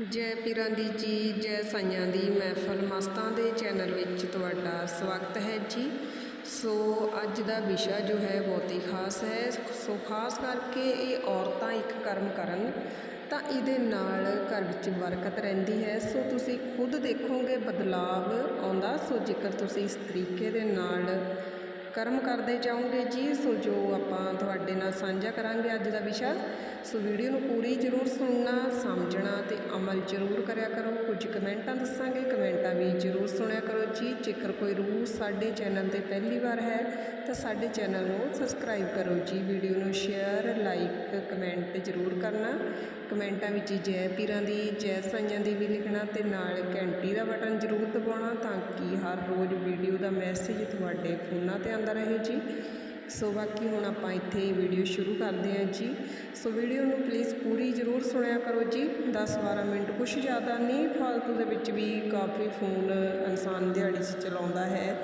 ਜੈ ਪੀਰਾਂ ਦੀ ਜੀ ਜੈ ਸਾਈਆਂ ਦੀ ਮਹਿਫਲ। ਮਸਤਾਂ ਦੇ ਚੈਨਲ ਵਿੱਚ ਤੁਹਾਡਾ ਸਵਾਗਤ ਹੈ ਜੀ। ਸੋ ਅੱਜ ਦਾ ਵਿਸ਼ਾ ਜੋ ਹੈ ਬਹੁਤ ਹੀ ਖਾਸ ਹੈ। ਸੋ ਖਾਸ ਕਰਕੇ ਇਹ ਔਰਤਾਂ ਇੱਕ ਕਰਮ ਕਰਨ, ਤਾਂ ਇਹਦੇ ਨਾਲ ਘਰ ਵਿੱਚ ਬਰਕਤ ਰਹਿੰਦੀ ਹੈ। ਸੋ ਤੁਸੀਂ ਖੁਦ ਦੇਖੋਗੇ ਬਦਲਾਵ ਆਉਂਦਾ। ਸੋ ਜੇਕਰ ਤੁਸੀਂ ਇਸ ਤਰੀਕੇ ਦੇ ਨਾਲ ਕਰਮ ਕਰਦੇ ਜਾਓਗੇ ਜੀ, ਸੋ ਜੋ ਆਪਾਂ ਤੁਹਾਡੇ ਨਾਲ ਸਾਂਝਾ ਕਰਾਂਗੇ ਅੱਜ ਦਾ ਵਿਸ਼ਾ। ਸੋ ਵੀਡੀਓ ਨੂੰ ਪੂਰੀ ਜ਼ਰੂਰ ਸੁਣਨਾ, ਸਮਝਣਾ ਤੇ ਅਮਲ ਜ਼ਰੂਰ ਕਰਿਆ ਕਰੋ। ਕੁਝ ਕਮੈਂਟਾਂ ਦੱਸਾਂਗੇ, ਕਮੈਂਟਾਂ ਵੀ ਜ਼ਰੂਰ ਸੁਣਿਆ ਕਰੋ ਜੀ। ਜੇਕਰ ਕੋਈ ਰੂਹ ਸਾਡੇ ਚੈਨਲ ਤੇ ਪਹਿਲੀ ਵਾਰ ਹੈ, ਤਾਂ ਸਾਡੇ ਚੈਨਲ ਨੂੰ ਸਬਸਕ੍ਰਾਈਬ ਕਰੋ ਜੀ। ਵੀਡੀਓ ਨੂੰ ਸ਼ੇਅਰ, ਲਾਈਕ, ਕਮੈਂਟ ਜ਼ਰੂਰ ਕਰਨਾ। ਕਮੈਂਟਾਂ ਵਿੱਚ ਜੈ ਪੀਰਾਂ ਦੀ, ਜੈ ਸਾਈਆਂ ਦੀ ਵੀ ਲਿਖਣਾ ਤੇ ਨਾਲ ਘੰਟੀ ਦਾ ਬਟਨ ਜ਼ਰੂਰ ਦਬਾਉਣਾ ਤਾਂ ਕਿ ਹਰ ਰੋਜ਼ ਵੀਡੀਓ ਦਾ ਮੈਸੇਜ ਤੁਹਾਡੇ ਫੋਨਾਂ ਤੇ ਆਉਂਦਾ ਰਹੇ ਜੀ। ਸੋ ਬਾਕੀ ਹੁਣ ਆਪਾਂ ਇੱਥੇ ਵੀਡੀਓ ਸ਼ੁਰੂ ਕਰਦੇ ਹਾਂ ਜੀ। ਸੋ ਵੀਡੀਓ ਨੂੰ ਪਲੀਜ਼ ਪੂਰੀ ਜ਼ਰੂਰ ਸੁਣਿਆ ਕਰੋ ਜੀ। 10-12 ਮਿੰਟ ਕੁਛ ਜ਼ਿਆਦਾ ਨਹੀਂ, ਫਾਲਤੂ ਦੇ ਵਿੱਚ ਵੀ ਕਾਫੀ ਫੋਨ ਇਨਸਾਨ ਦਿਹਾੜੀ 'ਚ ਚਲਾਉਂਦਾ ਹੈ।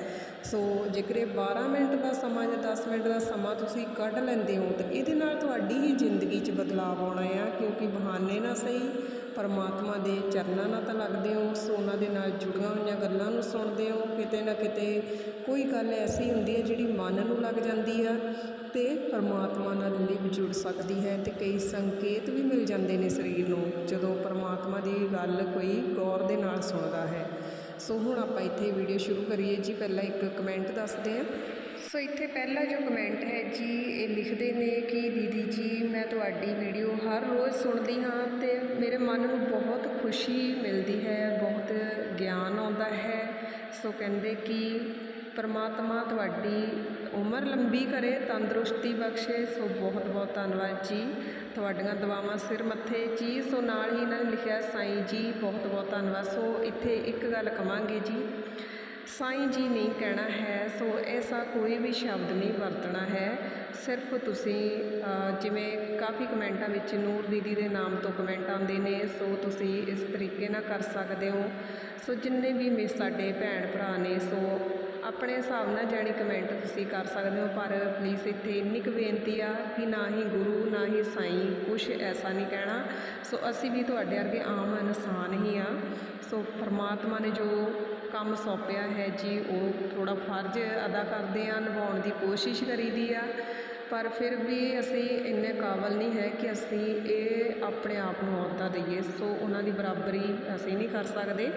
ਸੋ ਜੇਕਰ ਇਹ 12 ਮਿੰਟ ਦਾ ਸਮਾਂ ਜਾਂ 10 ਮਿੰਟ ਦਾ ਸਮਾਂ ਤੁਸੀਂ ਕੱਢ ਲੈਂਦੇ ਹੋ, ਤਾਂ ਇਹਦੇ ਨਾਲ ਤੁਹਾਡੀ ਹੀ ਜ਼ਿੰਦਗੀ 'ਚ ਬਦਲਾਅ ਆਉਣਾ ਆ, ਕਿਉਂਕਿ ਬਹਾਨੇ ਨਾ ਸਹੀ ਪਰਮਾਤਮਾ ਦੇ ਚਰਨਾਂ ਨਾਲ ਤਾਂ ਲੱਗਦੇ ਹੋ ਸੋ ਉਹਨਾਂ ਦੇ ਨਾਲ ਜੁੜੀਆਂ ਹੋਈਆਂ ਗੱਲਾਂ ਨੂੰ ਸੁਣਦੇ ਹੋ, ਕਿਤੇ ਨਾ ਕਿਤੇ ਕੋਈ ਗੱਲ ਐਸੀ ਹੁੰਦੀ ਹੈ ਜਿਹੜੀ ਮਨ ਨੂੰ ਲੱਗ ਜਾਂਦੀ ਆ ਤੇ ਪਰਮਾਤਮਾ ਨਾਲ ਲਿਵ ਜੁੜ ਸਕਦੀ ਹੈ ਤੇ ਕਈ ਸੰਕੇਤ ਵੀ ਮਿਲ ਜਾਂਦੇ ਨੇ ਸਰੀਰ ਨੂੰ, ਜਦੋਂ ਪਰਮਾਤਮਾ ਦੀ ਗੱਲ ਕੋਈ ਗੌਰ ਦੇ ਨਾਲ ਸੁਣਦਾ ਹੈ। ਸੋ ਹੁਣ ਆਪਾਂ ਇੱਥੇ ਵੀਡੀਓ ਸ਼ੁਰੂ ਕਰੀਏ। ਜੀ, ਪਹਿਲਾਂ ਇੱਕ ਕਮੈਂਟ ਦੱਸਦੇ ਹਾਂ। ਸੋ ਇੱਥੇ ਪਹਿਲਾ ਜੋ ਕਮੈਂਟ ਹੈ ਜੀ, ਇਹ ਲਿਖਦੇ ਨੇ ਕਿ ਦੀਦੀ ਜੀ, ਮੈਂ ਤੁਹਾਡੀ ਵੀਡੀਓ ਹਰ ਰੋਜ਼ ਸੁਣਦੀ ਹਾਂ ਤੇ ਮੇਰੇ ਮਨ ਨੂੰ ਬਹੁਤ ਖੁਸ਼ੀ ਮਿਲਦੀ ਹੈ, ਬਹੁਤ ਗਿਆਨ ਆਉਂਦਾ ਹੈ। ਸੋ ਕਹਿੰਦੇ ਕਿ ਪਰਮਾਤਮਾ ਤੁਹਾਡੀ ਉਮਰ ਲੰਬੀ ਕਰੇ, ਤੰਦਰੁਸਤੀ ਬਖਸ਼ੇ। ਸੋ ਬਹੁਤ ਬਹੁਤ ਧੰਨਵਾਦ ਜੀ। ਤੁਹਾਡੀਆਂ ਦੁਆਵਾਂ ਸਿਰ ਮੱਥੇ ਜੀ। ਸੋ ਨਾਲ ਹੀ ਇਹਨਾਂ ਨੇ ਲਿਖਿਆ ਸਾਈਂ ਜੀ, ਬਹੁਤ ਬਹੁਤ ਧੰਨਵਾਦ। ਸੋ ਇੱਥੇ ਇੱਕ ਗੱਲ ਕਵਾਂਗੇ ਜੀ। ਸਾਈਂ ਜੀ ਨਹੀਂ ਕਹਿਣਾ ਹੈ, ਸੋ ਐਸਾ ਕੋਈ ਵੀ ਸ਼ਬਦ ਨਹੀਂ ਵਰਤਣਾ ਹੈ। ਸਿਰਫ ਤੁਸੀਂ ਜਿਵੇਂ ਕਾਫੀ ਕਮੈਂਟਾਂ ਵਿੱਚ ਨੂਰ ਦੀਦੀ ਦੇ ਨਾਮ ਤੋਂ ਕਮੈਂਟ ਆਉਂਦੇ ਨੇ, ਸੋ ਤੁਸੀਂ ਇਸ ਤਰੀਕੇ ਨਾਲ ਕਰ ਸਕਦੇ ਹੋ। ਸੋ ਜਿੰਨੇ ਵੀ ਮੇ ਸਾਡੇ ਭੈਣ ਭਰਾ ਨੇ, ਸੋ ਆਪਣੇ ਹਿਸਾਬ ਨਾਲ ਜਾਣੀ ਕਮੈਂਟ ਤੁਸੀਂ ਕਰ ਸਕਦੇ ਹੋ, ਪਰ ਪਲੀਜ਼ ਇੱਥੇ ਇੰਨੀ ਕੁ ਬੇਨਤੀ ਆ ਕਿ ਨਾ ਹੀ ਗੁਰੂ, ਨਾ ਹੀ ਸਾਈਂ, ਕੁਛ ਐਸਾ ਨਹੀਂ ਕਹਿਣਾ। ਸੋ ਅਸੀਂ ਵੀ ਤੁਹਾਡੇ ਵਰਗੇ ਆਮ ਇਨਸਾਨ ਹੀ ਆ। ਸੋ ਪਰਮਾਤਮਾ ਨੇ ਜੋ ਕੰਮ ਸੌਂਪਿਆ ਹੈ ਜੀ, ਉਹ ਥੋੜ੍ਹਾ ਫਰਜ਼ ਅਦਾ ਕਰਦੇ ਆ, ਨਿਭਾਉਣ ਦੀ ਕੋਸ਼ਿਸ਼ ਕਰੀਦੀ ਆ। ਪਰ ਫਿਰ ਵੀ ਅਸੀਂ ਇੰਨੇ ਕਾਬਲ ਨਹੀਂ ਹੈ ਕਿ ਅਸੀਂ ਇਹ ਆਪਣੇ ਆਪ ਨੂੰ ਅਹੁਦਾ ਦਈਏ। ਸੋ ਉਹਨਾਂ ਦੀ ਬਰਾਬਰੀ ਅਸੀਂ ਨਹੀਂ ਕਰ ਸਕਦੇ।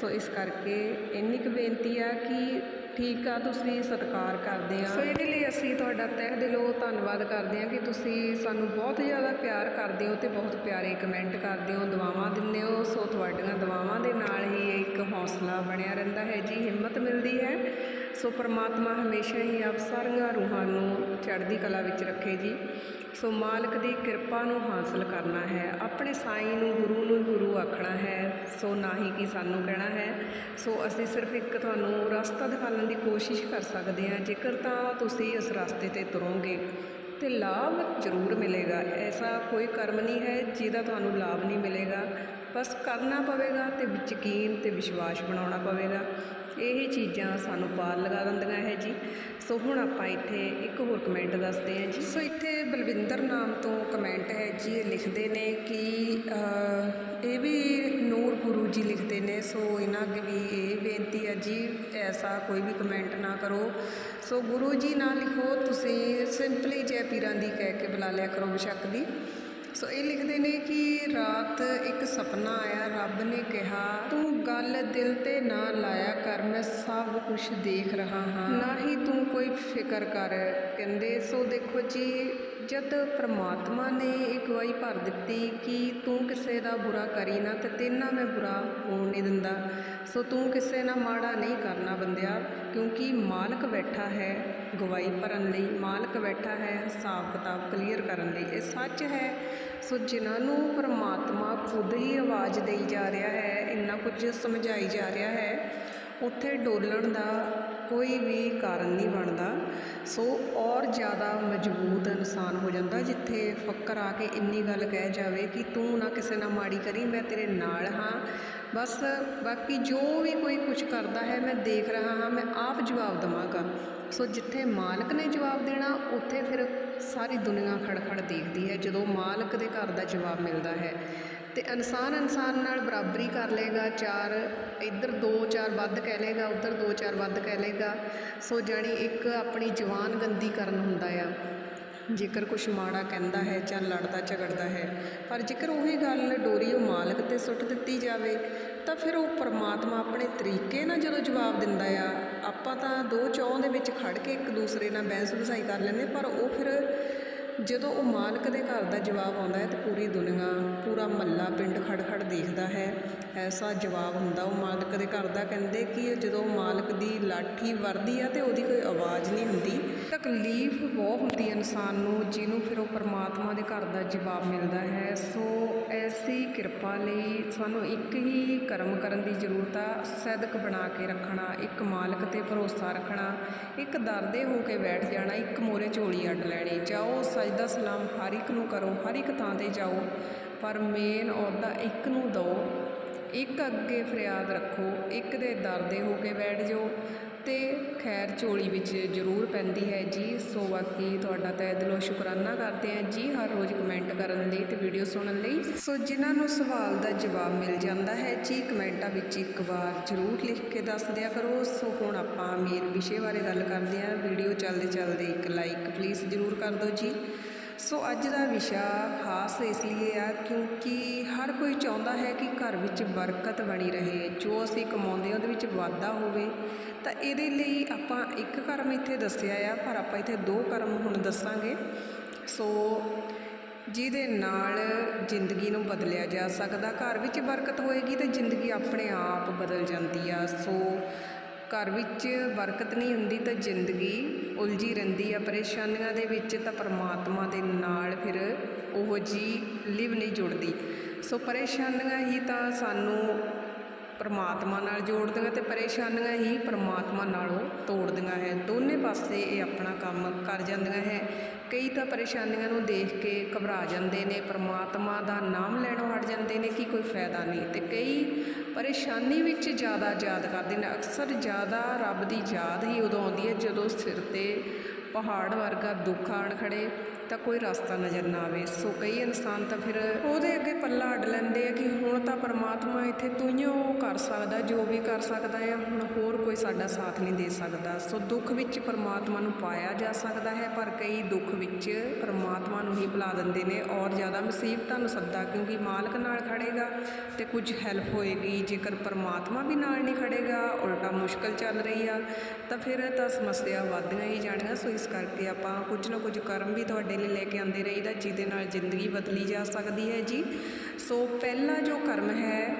ਸੋ ਇਸ ਕਰਕੇ ਇੰਨੀ ਕੁ ਬੇਨਤੀ ਆ ਕਿ ਠੀਕ ਆ, ਤੁਸੀਂ ਸਤਿਕਾਰ ਕਰਦੇ ਆ। ਸੋ ਇਹਦੇ ਲਈ ਅਸੀਂ ਤੁਹਾਡਾ ਤਹਿ ਦਿਲੋਂ ਧੰਨਵਾਦ ਕਰਦੇ ਆ ਕਿ ਤੁਸੀਂ ਸਾਨੂੰ ਬਹੁਤ ਜ਼ਿਆਦਾ ਪਿਆਰ ਕਰਦੇ ਹੋ ਤੇ ਬਹੁਤ ਪਿਆਰੇ ਕਮੈਂਟ ਕਰਦੇ ਹੋ, ਦੁਆਵਾਂ ਦਿੰਦੇ ਹੋ। ਸੋ ਤੁਹਾਡੀਆਂ ਦੁਆਵਾਂ ਦੇ ਨਾਲ ਹੀ ਇੱਕ ਹੌਸਲਾ ਬਣਿਆ ਰਹਿੰਦਾ ਹੈ। ਜੀ, ਹਿੰਮਤ ਮਿਲਦੀ ਹੈ। ਸੋ ਪਰਮਾਤਮਾ ਹਮੇਸ਼ਾ ਹੀ ਆਪ ਸਾਰੀਆਂ ਰੂਹਾਂ ਨੂੰ ਚੜ੍ਹਦੀ ਕਲਾ ਵਿੱਚ ਰੱਖੇ ਜੀ। ਸੋ ਮਾਲਕ ਦੀ ਕਿਰਪਾ ਨੂੰ ਹਾਸਲ ਕਰਨਾ ਹੈ, ਆਪਣੇ ਸਾਈਂ ਨੂੰ ਗੁਰੂ ਨੂੰ ਗੁਰੂ ਆਖਣਾ ਹੈ, ਸੋ ਨਾ ਹੀ ਕਿ ਸਾਨੂੰ ਕਹਿਣਾ ਹੈ। ਸੋ ਅਸੀਂ ਸਿਰਫ ਇੱਕ ਤੁਹਾਨੂੰ ਰਸਤਾ ਦਿਖਾਉਣ ਦੀ ਕੋਸ਼ਿਸ਼ ਕਰ ਸਕਦੇ ਹਾਂ, ਜੇਕਰ ਤਾਂ ਤੁਸੀਂ ਇਸ ਰਸਤੇ ਤੇ ਤੁਰੋਗੇ ਤੇ ਲਾਭ ਜ਼ਰੂਰ ਮਿਲੇਗਾ। ਐਸਾ ਕੋਈ ਕਰਮ ਨਹੀਂ ਹੈ ਜਿਹਦਾ ਤੁਹਾਨੂੰ ਲਾਭ ਨਹੀਂ ਮਿਲੇਗਾ। ਬਸ ਕਰਨਾ ਪਵੇਗਾ ਤੇ ਯਕੀਨ ਤੇ ਵਿਸ਼ਵਾਸ ਬਣਾਉਣਾ ਪਵੇਗਾ। ਇਹ ਚੀਜ਼ਾਂ ਸਾਨੂੰ ਪਾਰ ਲਗਾ ਦਿੰਦੀਆਂ ਹੈ ਜੀ। ਸੋ ਹੁਣ ਆਪਾਂ ਇੱਥੇ ਇੱਕ ਹੋਰ ਕਮੈਂਟ ਦੱਸਦੇ ਹਾਂ ਜੀ। ਸੋ ਇੱਥੇ ਬਲਵਿੰਦਰ ਨਾਮ ਤੋਂ ਕਮੈਂਟ ਹੈ ਜੀ, ਇਹ ਲਿਖਦੇ ਨੇ ਕਿ ਇਹ ਵੀ ਨੂਰ ਗੁਰੂ ਜੀ ਲਿਖਦੇ ਨੇ। ਸੋ ਇਹਨਾਂ ਅੱਗੇ ਵੀ ਇਹ ਬੇਨਤੀ ਹੈ ਜੀ, ਐਸਾ ਕੋਈ ਵੀ ਕਮੈਂਟ ਨਾ ਕਰੋ। ਸੋ ਗੁਰੂ ਜੀ ਨਾ ਲਿਖੋ, ਤੁਸੀਂ ਸਿੰਪਲੀ ਜੈ ਪੀਰਾਂ ਦੀ ਕਹਿ ਕੇ ਬੁਲਾ ਲਿਆ ਕਰੋ ਬੇਸ਼ੱਕ ਦੀ। ਸੋ ਇਹ ਲਿਖਦੇ ਨੇ ਕਿ ਰਾਤ ਇੱਕ ਸੁਪਨਾ ਆਇਆ, ਰੱਬ ਨੇ ਕਿਹਾ, ਤੂੰ ਗੱਲ ਦਿਲ ਤੇ ਨਾ ਲਾਇਆ ਕਰ, ਮੈਂ ਸਭ ਕੁਝ ਦੇਖ ਰਹਾ ਹਾਂ। ਨਾ ਹੀ ਤੂੰ ਕੋਈ ਫਿਕਰ ਕਰ, ਕਹਿੰਦੇ। ਸੋ ਦੇਖੋ ਜੀ ਜਦ ਪਰਮਾਤਮਾ ਨੇ ਇਹ ਗਵਾਹੀ ਭਰ ਦਿੱਤੀ ਕਿ ਤੂੰ ਕਿਸੇ ਦਾ ਬੁਰਾ ਕਰੀ ਨਾ ਤੇ ਤੇਨਾ ਮੈਂ ਬੁਰਾ ਹੋਣ ਨਹੀਂ ਦਿੰਦਾ। ਸੋ ਤੂੰ ਕਿਸੇ ਨਾਲ ਮਾੜਾ ਨਹੀਂ ਕਰਨਾ ਬੰਦਿਆ, ਕਿਉਂਕਿ ਮਾਲਕ ਬੈਠਾ ਹੈ ਗਵਾਹੀ ਭਰਨ ਲਈ, ਮਾਲਕ ਬੈਠਾ ਹੈ ਹਿਸਾਬ ਕਿਤਾਬ ਕਲੀਅਰ ਕਰਨ ਲਈ। ਇਹ ਸੱਚ ਹੈ। ਸੋ ਜਿਨ੍ਹਾਂ ਨੂੰ ਪਰਮਾਤਮਾ ਖੁਦ ਹੀ ਆਵਾਜ਼ ਦੇਈ ਜਾ ਰਿਹਾ ਹੈ, ਇੰਨਾ ਕੁਝ ਸਮਝਾਈ ਜਾ ਰਿਹਾ ਹੈ, ਉੱਥੇ ਡੋਲਣ ਦਾ ਕੋਈ ਵੀ ਕਾਰਨ ਨਹੀਂ ਬਣਦਾ। ਸੋ ਔਰ ਜ਼ਿਆਦਾ ਮਜ਼ਬੂਤ ਇਨਸਾਨ ਹੋ ਜਾਂਦਾ ਜਿੱਥੇ ਫੱਕਰ ਆ ਕੇ ਇੰਨੀ ਗੱਲ ਕਹਿ ਜਾਵੇ ਕਿ ਤੂੰ ਨਾ ਕਿਸੇ ਨਾਲ ਮਾੜੀ ਕਰੀ, ਮੈਂ ਤੇਰੇ ਨਾਲ ਹਾਂ। ਬਸ ਬਾਕੀ ਜੋ ਵੀ ਕੋਈ ਕੁਝ ਕਰਦਾ ਹੈ, ਮੈਂ ਦੇਖ ਰਹਾ ਹਾਂ, ਮੈਂ ਆਪ ਜਵਾਬ ਦਵਾਂਗਾ। ਸੋ ਜਿੱਥੇ ਮਾਲਕ ਨੇ ਜਵਾਬ ਦੇਣਾ, ਉੱਥੇ ਫਿਰ ਸਾਰੀ ਦੁਨੀਆ ਖੜਖੜ ਦੇਖਦੀ ਹੈ, ਜਦੋਂ ਮਾਲਕ ਦੇ ਘਰ ਦਾ ਜਵਾਬ ਮਿਲਦਾ ਹੈ। ਤੇ ਇਨਸਾਨ ਇਨਸਾਨ ਨਾਲ ਬਰਾਬਰੀ ਕਰ ਲੇਗਾ ਚਾਰ ਇੱਧਰ ਦੋ ਚਾਰ ਵੱਧ ਕਹਿ ਲੇਗਾ ਉੱਧਰ ਦੋ ਚਾਰ ਵੱਧ ਕਹਿ ਲੇਗਾ ਸੋ ਜਾਣੀ ਇੱਕ ਆਪਣੀ ਜਵਾਨ ਗੰਦੀ ਕਰਨ ਹੁੰਦਾ ਆ। ਜੇਕਰ ਕੁਛ ਮਾੜਾ ਕਹਿੰਦਾ ਹੈ ਜਾਂ ਲੜਦਾ ਝਗੜਦਾ ਹੈ, ਪਰ ਜੇਕਰ ਉਹੀ ਗੱਲ ਡੋਰੀ ਉਹ ਮਾਲਕ ਤੇ ਸੁੱਟ ਦਿੱਤੀ ਜਾਵੇ, ਤਾਂ ਫਿਰ ਉਹ ਪਰਮਾਤਮਾ ਆਪਣੇ ਤਰੀਕੇ ਨਾਲ ਜਦੋਂ ਜਵਾਬ ਦਿੰਦਾ ਆ, ਆਪਾਂ ਤਾਂ ਦੋ ਚੌਂ ਦੇ ਵਿੱਚ ਖੜ ਕੇ ਇੱਕ ਦੂਸਰੇ ਨਾਲ ਬਹਿਸ ਵਸਾਈ ਕਰ ਲੈਂਦੇ ਪਰ ਉਹ ਫਿਰ ਜਦੋਂ ਉਹ ਮਾਲਕ ਦੇ ਘਰ ਦਾ ਜਵਾਬ ਆਉਂਦਾ ਹੈ ਤਾਂ ਪੂਰੀ ਦੁਨੀਆ, ਪੂਰਾ ਮਹੱਲਾ ਪਿੰਡ ਖੜ ਖੜ ਦੇਖਦਾ ਹੈ। ਐਸਾ ਜਵਾਬ ਹੁੰਦਾ ਉਹ ਮਾਲਕ ਦੇ ਘਰ ਦਾ। ਕਹਿੰਦੇ ਕਿ ਜਦੋਂ ਮਾਲਕ ਦੀ ਲਾਠੀ ਵਰਦੀ ਆ ਤੇ ਉਹਦੀ ਕੋਈ ਆਵਾਜ਼ ਨਹੀਂ ਹੁੰਦੀ, ਤਕਲੀਫ ਬਹੁਤ ਹੁੰਦੀ ਇਨਸਾਨ ਨੂੰ, ਜਿਹਨੂੰ ਫਿਰ ਉਹ ਪਰਮਾਤਮਾ ਦੇ ਘਰ ਦਾ ਜਵਾਬ ਮਿਲਦਾ ਹੈ। ਸੋ ਐਸੀ ਕਿਰਪਾ ਲਈ ਸਾਨੂੰ ਇੱਕ ਹੀ ਕਰਮ ਕਰਨ ਦੀ ਜ਼ਰੂਰਤ ਆ, ਸਦਕ ਬਣਾ ਕੇ ਰੱਖਣਾ, ਇੱਕ ਮਾਲਕ ਤੇ ਭਰੋਸਾ ਰੱਖਣਾ, ਇੱਕ ਦਰਦੇ ਹੋ ਕੇ ਬੈਠ ਜਾਣਾ, ਇੱਕ ਮੋਰੇ ਝੋਲੀ ਅੱਡ ਲੈਣੀ, ਜਾਓ ਸਜਦਾ ਸਲਾਮ ਹਰ ਇੱਕ ਨੂੰ ਕਰੋ, ਹਰ ਇੱਕ ਥਾਂ ਤੇ ਜਾਓ, ਪਰ ਮੇਨ ਅਹੁਦਾ ਇੱਕ ਨੂੰ ਦਿਓ। ਇੱਕ ਅੱਗੇ ਫਰਿਆਦ ਰੱਖੋ, ਇੱਕ ਦੇ ਦਰਦੇ ਹੋ ਕੇ ਬੈਠ ਜਾਓ ਤੇ ਖੈਰ ਝੋਲੀ ਵਿੱਚ ਜ਼ਰੂਰ ਪੈਂਦੀ ਹੈ ਜੀ। ਸੋ ਬਾਕੀ ਤੁਹਾਡਾ ਤਹਿ ਦਿਲੋਂ ਸ਼ੁਕਰਾਨਾ ਕਰਦੇ ਹਾਂ ਜੀ, ਹਰ ਰੋਜ਼ ਕਮੈਂਟ ਕਰਨ ਲਈ ਤੇ ਵੀਡੀਓ ਸੁਣਨ ਲਈ। ਸੋ ਜਿਨ੍ਹਾਂ ਨੂੰ ਸਵਾਲ ਦਾ ਜਵਾਬ ਮਿਲ ਜਾਂਦਾ ਹੈ ਜੀ, ਕਮੈਂਟਾਂ ਵਿੱਚ ਇੱਕ ਵਾਰ ਜ਼ਰੂਰ ਲਿਖ ਕੇ ਦੱਸ ਦਿਆ ਕਰੋ। ਸੋ ਹੁਣ ਆਪਾਂ ਮੇਨ ਵਿਸ਼ੇ ਬਾਰੇ ਗੱਲ ਕਰਦੇ ਹਾਂ। ਵੀਡੀਓ ਚੱਲਦੇ ਚੱਲਦੇ ਇੱਕ ਲਾਈਕ ਪਲੀਜ਼ ਜ਼ਰੂਰ ਕਰ ਦਿਓ ਜੀ। ਸੋ ਅੱਜ ਦਾ ਵਿਸ਼ਾ ਖਾਸ ਇਸ ਲਈ ਆ ਕਿਉਂਕਿ ਹਰ ਕੋਈ ਚਾਹੁੰਦਾ ਹੈ ਕਿ ਘਰ ਵਿੱਚ ਬਰਕਤ ਬਣੀ ਰਹੇ। ਜੋ ਅਸੀਂ ਕਮਾਉਂਦੇ ਉਹਦੇ ਵਿੱਚ ਵਾਧਾ ਹੋਵੇ, ਤਾਂ ਇਹਦੇ ਲਈ ਆਪਾਂ ਇੱਕ ਕਰਮ ਇੱਥੇ ਦੱਸਿਆ ਆ, ਪਰ ਆਪਾਂ ਇੱਥੇ ਦੋ ਕਰਮ ਹੁਣ ਦੱਸਾਂਗੇ। ਸੋ ਜਿਹਦੇ ਨਾਲ ਜ਼ਿੰਦਗੀ ਨੂੰ ਬਦਲਿਆ ਜਾ ਸਕਦਾ, ਘਰ ਵਿੱਚ ਬਰਕਤ ਹੋਏਗੀ ਤਾਂ ਜ਼ਿੰਦਗੀ ਆਪਣੇ ਆਪ ਬਦਲ ਜਾਂਦੀ ਆ। ਸੋ ਘਰ ਵਿੱਚ ਬਰਕਤ ਨਹੀਂ ਹੁੰਦੀ ਤਾਂ ਜ਼ਿੰਦਗੀ ਉਲਝੀ ਰਹਿੰਦੀ ਆ। ਪਰੇਸ਼ਾਨੀਆਂ ਦੇ ਵਿੱਚ ਤਾਂ ਪਰਮਾਤਮਾ ਦੇ ਨਾਲ ਫਿਰ ਉਹ ਜੀ ਲਿਵ ਨਹੀਂ ਜੁੜਦੀ। ਸੋ ਪਰੇਸ਼ਾਨੀਆਂ ਹੀ ਤਾਂ ਸਾਨੂੰ ਪਰਮਾਤਮਾ ਨਾਲ ਜੋੜਦੀਆਂ ਤੇ ਪਰੇਸ਼ਾਨੀਆਂ ਹੀ ਪਰਮਾਤਮਾ ਨਾਲੋਂ ਤੋੜਦੀਆਂ ਹੈ। ਦੋਨੇ ਪਾਸੇ ਇਹ ਆਪਣਾ ਕੰਮ ਕਰ ਜਾਂਦੀਆਂ ਹੈ। ਕਈ ਤਾਂ ਪਰੇਸ਼ਾਨੀਆਂ ਨੂੰ ਦੇਖ ਕੇ ਘਬਰਾ ਜਾਂਦੇ ਨੇ। ਪਰਮਾਤਮਾ ਦਾ ਨਾਮ ਲੈਣੋਂ ਹਟ ਜਾਂਦੇ ਨੇ ਕਿ ਕੋਈ ਫਾਇਦਾ ਨਹੀਂ ਤੇ ਕਈ ਪਰੇਸ਼ਾਨੀ ਵਿੱਚ ਜ਼ਿਆਦਾ ਯਾਦ ਕਰਦੇ ਨੇ। ਅਕਸਰ ਜ਼ਿਆਦਾ ਰੱਬ ਦੀ ਯਾਦ ਹੀ ਉਦੋਂ ਆਉਂਦੀ ਹੈ ਜਦੋਂ ਸਿਰ ਤੇ ਪਹਾੜ ਵਰਗਾ ਦੁੱਖ ਆਣ ਖੜੇ। ਤਾਂ ਕੋਈ ਰਸਤਾ ਨਜ਼ਰ ਨਾ ਆਵੇ। ਸੋ ਕਈ ਇਨਸਾਨ ਤਾਂ ਫਿਰ ਉਹਦੇ ਅੱਗੇ ਪੱਲਾ ਅੱਡ ਲੈਂਦੇ ਆ ਕਿ ਹੁਣ ਤਾਂ ਪਰਮਾਤਮਾ ਇੱਥੇ ਤੂੰ ਕਰ ਸਕਦਾ, ਜੋ ਵੀ ਕਰ ਸਕਦਾ ਆ, ਹੁਣ ਹੋਰ ਕੋਈ ਸਾਡਾ ਸਾਥ ਨਹੀਂ ਦੇ ਸਕਦਾ। ਸੋ ਦੁੱਖ ਵਿੱਚ ਪਰਮਾਤਮਾ ਨੂੰ ਪਾਇਆ ਜਾ ਸਕਦਾ ਹੈ, ਪਰ ਕਈ ਦੁੱਖ ਵਿੱਚ ਪਰਮਾਤਮਾ ਨੂੰ ਹੀ ਬੁਲਾ ਦਿੰਦੇ ਨੇ ਔਰ ਜ਼ਿਆਦਾ ਮੁਸੀਬਤਾਂ ਨੂੰ ਸੱਦਾ, ਕਿਉਂਕਿ ਮਾਲਕ ਨਾਲ ਖੜੇਗਾ ਤੇ ਕੁਝ ਹੈਲਪ ਹੋਏਗੀ। ਜੇਕਰ ਪਰਮਾਤਮਾ ਵੀ ਨਾਲ ਨਹੀਂ ਖੜੇਗਾ, ਉਲਟਾ ਮੁਸ਼ਕਲ ਚੱਲ ਰਹੀ ਆ, ਤਾਂ ਫਿਰ ਤਾਂ ਸਮੱਸਿਆ ਵੱਧਦੀਆਂ ਹੀ ਜਾਣੀਆਂ। ਸੋ ਇਸ ਕਰਕੇ ਆਪਾਂ ਕੁਝ ਨਾ ਕੁਝ ਕਰਮ ਵੀ ਤੁਹਾਡੇ ਲਈ ਲੈ ਕੇ ਆਉਂਦੇ ਰਹੀਦਾ, ਜਿਹਦੇ ਨਾਲ ਜ਼ਿੰਦਗੀ ਬਦਲੀ ਜਾ ਸਕਦੀ ਹੈ ਜੀ। ਸੋ ਪਹਿਲਾ ਜੋ ਕਰਮ ਹੈ,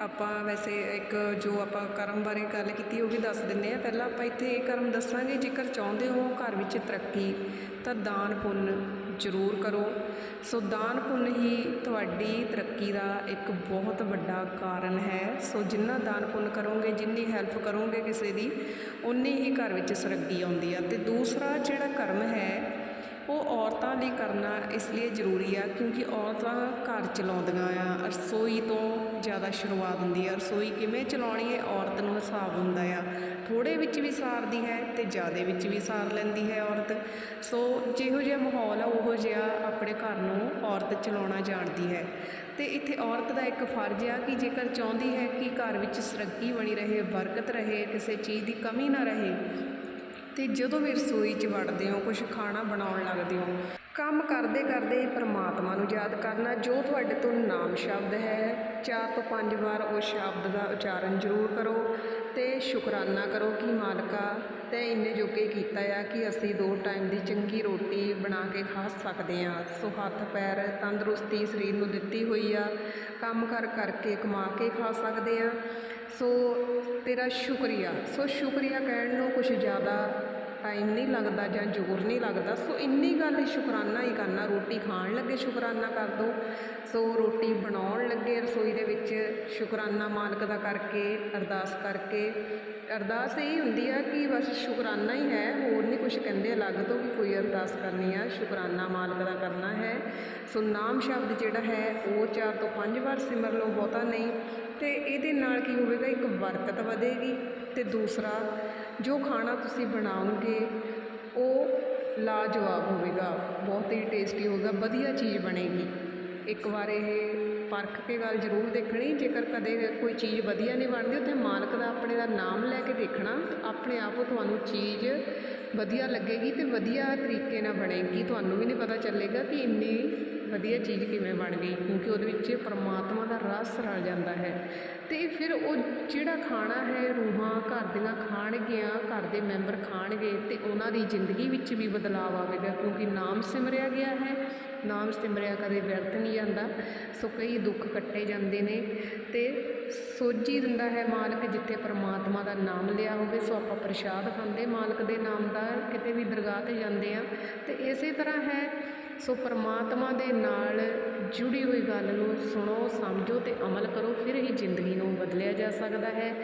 ਆਪਾਂ ਵੈਸੇ ਇੱਕ ਜੋ ਆਪਾਂ ਕਰਮ ਬਾਰੇ ਗੱਲ ਕੀਤੀ, ਉਹ ਵੀ ਦੱਸ ਦਿੰਦੇ ਆ ਪਹਿਲਾਂ ਆਪਾਂ ਇੱਥੇ ਇਹ ਕਰਮ ਦੱਸਾਂਗੇ, ਜੇਕਰ ਚਾਹੁੰਦੇ ਹੋ ਘਰ ਵਿੱਚ ਤਰੱਕੀ, ਤਾਂ ਦਾਨ ਪੁੰਨ ਜ਼ਰੂਰ ਕਰੋ। ਸੋ ਦਾਨ ਪੁੰਨ ਹੀ ਤੁਹਾਡੀ ਤਰੱਕੀ ਦਾ ਇੱਕ ਬਹੁਤ ਵੱਡਾ ਕਾਰਨ ਹੈ। ਸੋ ਜਿੰਨਾ ਦਾਨ ਪੁੰਨ ਕਰੋਗੇ, ਜਿੰਨੀ ਹੈਲਪ ਕਰੋਗੇ ਕਿਸੇ ਦੀ ਉਨੀ ਹੀ ਘਰ ਵਿੱਚ ਸਰੱਗੀ ਆਉਂਦੀ ਆ। ਤੇ ਦੂਸਰਾ ਜਿਹੜਾ ਕਰਮ ਹੈ ਉਹ ਔਰਤਾਂ ਲਈ ਕਰਨਾ ਇਸ ਲਈ ਜ਼ਰੂਰੀ ਆ ਕਿਉਂਕਿ ਔਰਤਾਂ ਘਰ ਚਲਾਉਂਦੀਆਂ ਆ, ਰਸੋਈ ਤੋਂ ਜ਼ਿਆਦਾ ਸ਼ੁਰੂਆਤ ਹੁੰਦੀ ਆ। ਰਸੋਈ ਕਿਵੇਂ ਚਲਾਉਣੀ ਹੈ ਔਰਤ ਨੂੰ ਹਿਸਾਬ ਹੁੰਦਾ ਆ। ਥੋੜੇ ਵਿੱਚ ਵੀ ਸਾਰਦੀ ਹੈ ਤੇ ਜ਼ਿਆਦੇ ਵਿੱਚ ਵੀ ਸਾਰ ਲੈਂਦੀ ਹੈ ਔਰਤ। ਸੋ ਜਿਹੋ ਜਿਹਾ ਮਾਹੌਲ ਆ, ਉਹੋ ਜਿਹਾ ਆਪਣੇ ਘਰ ਨੂੰ ਔਰਤ ਚਲਾਉਣਾ ਜਾਣਦੀ ਹੈ। ਤੇ ਇੱਥੇ ਔਰਤ ਦਾ ਇੱਕ ਫਰਜ਼ ਆ ਕਿ ਜੇਕਰ ਚਾਹੁੰਦੀ ਹੈ ਕਿ ਘਰ ਵਿੱਚ ਸਰੱਗੀ ਬਣੀ ਰਹੇ, ਬਰਕਤ ਰਹੇ, ਕਿਸੇ ਚੀਜ਼ ਦੀ ਕਮੀ ਨਾ ਰਹੇ ਤੇ ਜਦੋਂ ਵੀ ਰਸੋਈ 'ਚ ਵੜਦੇ ਹੋ ਕੁਝ ਖਾਣਾ ਬਣਾਉਣ ਲੱਗਦੇ ਹੋ, ਕੰਮ ਕਰਦੇ ਕਰਦੇ ਹੀ ਪਰਮਾਤਮਾ ਨੂੰ ਯਾਦ ਕਰਨਾ ਜੋ ਤੁਹਾਡੇ ਤੋਂ ਨਾਮ ਸ਼ਬਦ ਹੈ, ਚਾਰ ਤੋਂ ਪੰਜ ਵਾਰ ਉਸ ਸ਼ਬਦ ਦਾ ਉਚਾਰਨ ਜ਼ਰੂਰ ਕਰੋ ਤੇ ਸ਼ੁਕਰਾਨਾ ਕਰੋ ਕਿ ਮਾਲਕਾ ਤੇ ਇੰਨੇ ਜੋਗੇ ਕੀਤਾ ਆ ਕਿ ਅਸੀਂ ਦੋ ਟਾਈਮ ਦੀ ਚੰਗੀ ਰੋਟੀ ਬਣਾ ਕੇ ਖਾ ਸਕਦੇ ਆ ਸੋ ਹੱਥ, ਪੈਰ ਤੰਦਰੁਸਤੀ ਸਰੀਰ ਨੂੰ ਦਿੱਤੀ ਹੋਈ ਆ, ਕੰਮ ਕਰ ਕਰਕੇ ਕਮਾ ਕੇ ਖਾ ਸਕਦੇ ਆ ਸੋ ਤੇਰਾ ਸ਼ੁਕਰੀਆ। ਸੋ ਸ਼ੁਕਰੀਆ ਕਹਿਣ ਨੂੰ ਕੁਝ ਜ਼ਿਆਦਾ ਟਾਈਮ ਨਹੀਂ ਲੱਗਦਾ ਜਾਂ ਜ਼ੋਰ ਨਹੀਂ ਲੱਗਦਾ। ਸੋ ਇੰਨੀ ਗੱਲ ਸ਼ੁਕਰਾਨਾ ਹੀ ਕਰਨਾ। ਰੋਟੀ ਖਾਣ ਲੱਗੇ ਸ਼ੁਕਰਾਨਾ ਕਰ ਦੋ। ਸੋ ਰੋਟੀ ਬਣਾਉਣ ਲੱਗੇ ਰਸੋਈ ਦੇ ਵਿੱਚ ਸ਼ੁਕਰਾਨਾ ਮਾਲਕ ਦਾ ਕਰਕੇ, ਅਰਦਾਸ ਕਰਕੇ। ਅਰਦਾਸ ਇਹ ਹੁੰਦੀ ਆ ਕਿ ਬਸ ਸ਼ੁਕਰਾਨਾ ਹੀ ਹੈ। ਹੋਰ ਨਹੀਂ ਕੁਝ ਕਹਿੰਦੇ। ਅਲੱਗ ਤੋਂ ਵੀ ਕੋਈ ਅਰਦਾਸ ਕਰਨੀ ਆ। ਸ਼ੁਕਰਾਨਾ ਮਾਲਕ ਦਾ ਕਰਨਾ ਹੈ। ਸੋ ਨਾਮ ਸ਼ਬਦ ਜਿਹੜਾ ਹੈ, ਉਹ ਚਾਰ ਤੋਂ ਪੰਜ ਵਾਰ ਸਿਮਰ ਲਓ, ਬਹੁਤਾ ਨਹੀਂ। ਤੇ ਇਹਦੇ ਨਾਲ ਕੀ ਹੋਵੇਗਾ? ਇੱਕ ਬਰਕਤ ਵਧੇਗੀ ਤੇ ਦੂਸਰਾ ਜੋ ਖਾਣਾ ਤੁਸੀਂ ਬਣਾਓਗੇ, ਉਹ ਲਾਜਵਾਬ ਹੋਵੇਗਾ, ਬਹੁਤ ਹੀ ਟੇਸਟੀ ਹੋਵੇਗਾ ਵਧੀਆ ਚੀਜ਼ ਬਣੇਗੀ। ਇੱਕ ਵਾਰ ਇਹ ਪਰਖ ਕੇ ਗੱਲ ਜ਼ਰੂਰ ਦੇਖਣੀ, ਜੇਕਰ ਕਦੇ ਕੋਈ ਚੀਜ਼ ਵਧੀਆ ਨਹੀਂ ਬਣਦੀ, ਉੱਥੇ ਮਾਲਕ ਦਾ ਆਪਣੇ ਦਾ ਨਾਮ ਲੈ ਕੇ ਦੇਖਣਾ, ਆਪਣੇ ਆਪ ਉਹ ਤੁਹਾਨੂੰ ਚੀਜ਼ ਵਧੀਆ ਲੱਗੇਗੀ ਤੇ ਵਧੀਆ ਤਰੀਕੇ ਨਾਲ ਬਣੇਗੀ, ਤੁਹਾਨੂੰ ਵੀ ਨਹੀਂ ਪਤਾ ਚੱਲੇਗਾ ਕਿ ਇੰਨੀ ਵਧੀਆ ਚੀਜ਼ ਕਿਵੇਂ ਬਣ ਗਈ, ਕਿਉਂਕਿ ਉਹਦੇ ਵਿੱਚ ਪਰਮਾਤਮਾ ਦਾ ਰਸ ਰਲ ਜਾਂਦਾ ਹੈ। ਅਤੇ ਫਿਰ ਉਹ ਜਿਹੜਾ ਖਾਣਾ ਹੈ, ਰੂਹਾਂ ਘਰ ਦੀਆਂ ਖਾਣਗੀਆਂ, ਘਰ ਦੇ ਮੈਂਬਰ ਖਾਣਗੇ ਅਤੇ ਉਹਨਾਂ ਦੀ ਜ਼ਿੰਦਗੀ ਵਿੱਚ ਵੀ ਬਦਲਾਅ ਆਵੇਗਾ, ਕਿਉਂਕਿ ਨਾਮ ਸਿਮਰਿਆ ਗਿਆ ਹੈ, ਨਾਮ ਸਿਮਰਿਆ ਕਦੇ ਵਿਅਰਥ ਨਹੀਂ ਜਾਂਦਾ, ਸੋ ਕਈ ਦੁੱਖ ਕੱਟੇ ਜਾਂਦੇ ਨੇ ਤੇ ਸੋਝੀ ਦਿੰਦਾ ਹੈ ਮਾਲਕ ਜਿੱਥੇ ਪਰਮਾਤਮਾ ਦਾ ਨਾਮ ਲਿਆ ਹੋਵੇ, ਸੋ ਆਪਾਂ ਪ੍ਰਸ਼ਾਦ ਖਾਂਦੇ ਮਾਲਕ ਦੇ ਨਾਮ ਦਾ, ਕਿਤੇ ਵੀ ਦਰਗਾਹ ਤੇ ਜਾਂਦੇ ਆ ਤੇ ਇਸੇ ਤਰ੍ਹਾਂ ਹੈ ਸੋ ਪਰਮਾਤਮਾ ਦੇ ਨਾਲ ਜੁੜੀ ਹੋਈ ਗੱਲ ਨੂੰ ਸੁਣੋ, ਸਮਝੋ ਤੇ ਅਮਲ ਕਰੋ, ਫਿਰ ਹੀ ਜ਼ਿੰਦਗੀ ਨੂੰ ਬਦਲਿਆ ਜਾ ਸਕਦਾ ਹੈ।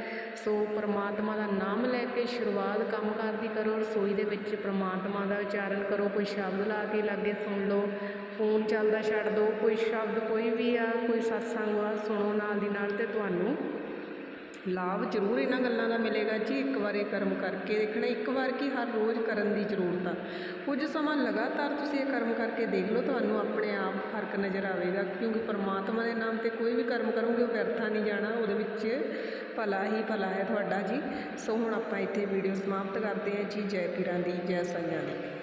ਸੋ ਪਰਮਾਤਮਾ ਦਾ ਨਾਮ ਲੈ ਕੇ ਸ਼ੁਰੂਆਤ ਕੰਮਕਾਰ ਦੀ ਕਰੋ, ਰਸੋਈ ਦੇ ਵਿੱਚ ਪਰਮਾਤਮਾ ਦਾ ਉਚਾਰਨ ਕਰੋ, ਕੋਈ ਸ਼ਬਦ ਲਾ ਕੇ ਲਾਗੇ ਸੁਣ ਲਓ, ਫੋਨ ਚੱਲਦਾ ਛੱਡ ਦਿਓ ਕੋਈ ਸ਼ਬਦ ਕੋਈ ਵੀ ਆ, ਕੋਈ ਸਤਸੰਗ ਆ ਸੁਣੋ ਨਾਲ ਦੀ ਨਾਲ ਤੇ ਤੁਹਾਨੂੰ ਲਾਭ ਜ਼ਰੂਰ ਇਹਨਾਂ ਗੱਲਾਂ ਦਾ ਮਿਲੇਗਾ ਜੀ। ਇੱਕ ਵਾਰ ਇਹ ਕਰਮ ਕਰਕੇ ਦੇਖਣਾ, ਇੱਕ ਵਾਰ ਕੀ ਹਰ ਰੋਜ਼ ਕਰਨ ਦੀ ਜ਼ਰੂਰਤ ਆ। ਕੁਝ ਸਮਾਂ ਲਗਾਤਾਰ ਤੁਸੀਂ ਇਹ ਕਰਮ ਕਰਕੇ ਦੇਖ ਲਓ, ਤੁਹਾਨੂੰ ਆਪਣੇ ਆਪ ਫ਼ਰਕ ਨਜ਼ਰ ਆਵੇਗਾ। ਕਿਉਂਕਿ ਪਰਮਾਤਮਾ ਦੇ ਨਾਮ ਤੇ ਕੋਈ ਵੀ ਕਰਮ ਕਰੋਗੇ, ਉਹ ਵਿਅਰਥਾ ਨਹੀਂ ਜਾਣਾ। ਉਹਦੇ ਵਿੱਚ ਭਲਾ ਹੀ ਭਲਾ ਹੈ ਤੁਹਾਡਾ ਜੀ। ਸੋ ਹੁਣ ਆਪਾਂ ਇੱਥੇ ਵੀਡੀਓ ਸਮਾਪਤ ਕਰਦੇ ਹਾਂ ਜੀ। ਜੈ ਪੀਰਾਂ ਦੀ, ਜੈ ਸਾਈਆਂ ਦੀ।